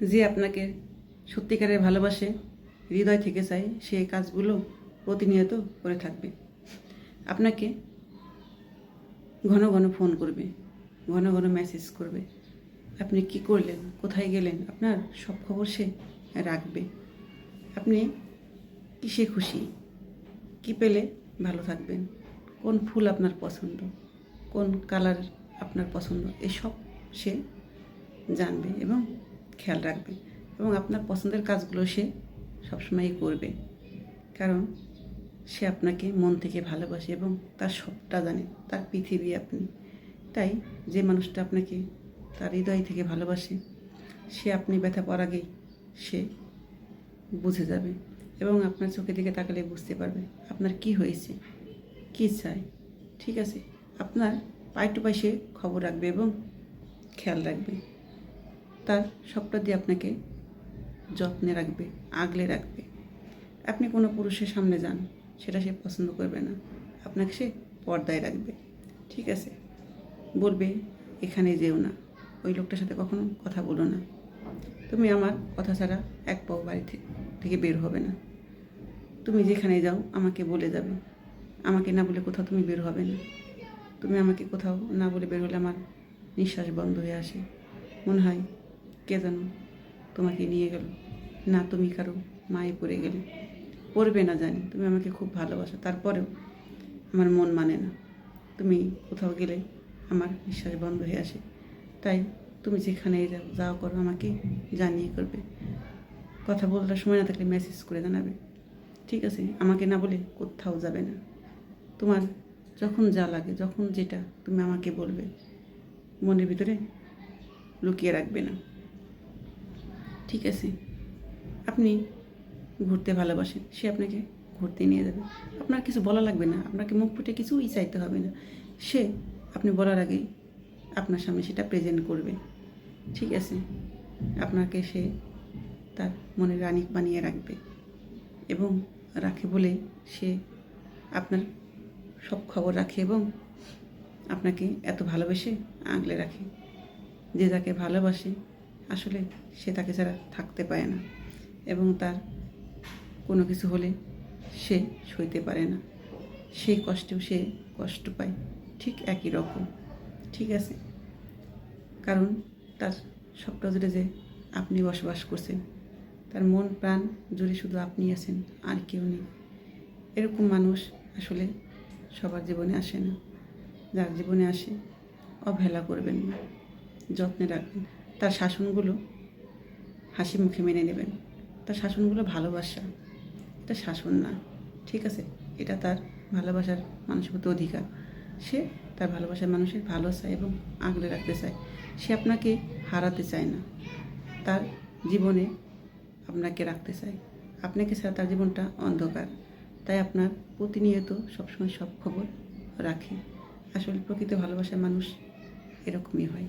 যে আপনাকে সত্যিকারের ভালোবাসে, হৃদয় থেকে চায়, সে কাজগুলো প্রতিনিয়ত করে থাকবে। আপনাকে ঘন ঘন ফোন করবে, ঘন ঘন মেসেজ করবে, আপনি কি করলেন? কোথায় গেলেন? আপনার সব খবর সে রাখবে। আপনি কিসে খুশি? কি পেলে ভালো থাকবেন? কোন ফুল আপনার পছন্দ? কোন কালার আপনার পছন্দ? এসব সে জানবে এবং খেয়াল রাখবে এবং আপনার পছন্দের কাজগুলো সে সবসময়ই করবে। কারণ সে আপনাকে মন থেকে ভালোবাসে এবং তার সবটা জানে, তার পৃথিবী আপনি। তাই যে মানুষটা আপনাকে তার হৃদয় থেকে ভালোবাসে, সে আপনি ব্যথা পাওয়ার আগেই সে বুঝে যাবে এবং আপনার চোখের দিকে তাকালে বুঝতে পারবে আপনার কি হয়েছে, কি চাই, ঠিক আছে? আপনার পাই টু পাই সে খবর রাখবে এবং খেয়াল রাখবে। তার সবটা দিয়ে আপনাকে যত্নে রাখবে, আগলে রাখবে। আপনি কোনো পুরুষের সামনে যান, সেটা সে পছন্দ করবে না। আপনাকে সে পর্দায় রাখবে। ঠিক আছে? বলবে, এখানে যেও না। ওই লোকটার সাথে কখনো কথা বলো না। তুমি আমার কথা ছাড়া এক পাও বাড়ি থেকে বের হবে না। তুমি যেখানে যাও, আমাকে বলে যাবে। আমাকে না বলে কোথাও তুমি বের হবে না। তুমি আমাকে কোথাও না বলে বের হলে আমার নিঃশ্বাস বন্ধ হয়ে আসে। মনে হয় কে যেন তোমাকে নিয়ে গেল। না, তুমি কারও মায়ে পড়ে গেলে। পড়বে না জানি, তুমি আমাকে খুব ভালোবাসো। তারপরেও আমার মন মানে না। তুমি কোথাও গেলে আমার নিঃশ্বাস বন্ধ হয়ে আসে। তাই তুমি যেখানে যাও যাও করো আমাকে, জানিয়ে করবে। কথা বলার সময় না থাকলে মেসেজ করে জানাবে। ঠিক আছে, আমাকে না বলে কোথাও যাবে না। তোমার যখন যা লাগে, যখন যেটা তুমি আমাকে বলবে, মনের ভিতরে লুকিয়ে রাখবে না। ঠিক আছে। আপনি ঘুরতে ভালোবাসেন, সে আপনাকে ঘুরতে নিয়ে যাবে। আপনার কিছু বলা লাগবে না, আপনাকে মুখ ফুটে কিছুই চাইতে হবে না। সে, আপনি বলার আগেই আপনার সামনে সেটা প্রেজেন্ট করবে। ঠিক আছে? আপনাকে সে তার মনে রানী বানিয়ে রাখবে এবং রাখে বলে সে আপনার সব খবর রাখে এবং আপনাকে এত ভালোবেসে আগলে রাখে। যে যাকে ভালোবাসে আসলে সে তাকে ছাড়া থাকতে পারে না এবং তার কোনো কিছু হলে সে সইতে পারে না। সেই কষ্টেও সে কষ্ট পায়। ঠিক একই রকম। ঠিক আছে? কারণ তার সবটা জুড়ে যে আপনি বসবাস করছেন, তার মন প্রাণ জুড়ে শুধু আপনি আছেন, আর কেউ নেই। এরকম মানুষ আসলে সবার জীবনে আসে না। যার জীবনে আসে, অবহেলা করবেন না। যত্নে রাখবেন। তার শাসনগুলো হাসি মুখে মেনে নেবেন। তার শাসনগুলো ভালোবাসা। এটা শাসন না, ঠিক আছে? এটা তার ভালোবাসার মানুষের প্রতি অধিকার। সে তার ভালোবাসার মানুষের ভালো চায় এবং আগলে রাখতে চায়। সে আপনাকে হারাতে চায় না। তার জীবনে আপনাকে রাখতে চায়। আপনাকে ছাড়া তার জীবনটা অন্ধকার। তাই আপনার প্রতিনিয়ত সবসময় সব খবর রাখে। আসলে প্রকৃত ভালোবাসার মানুষ এরকমই হয়।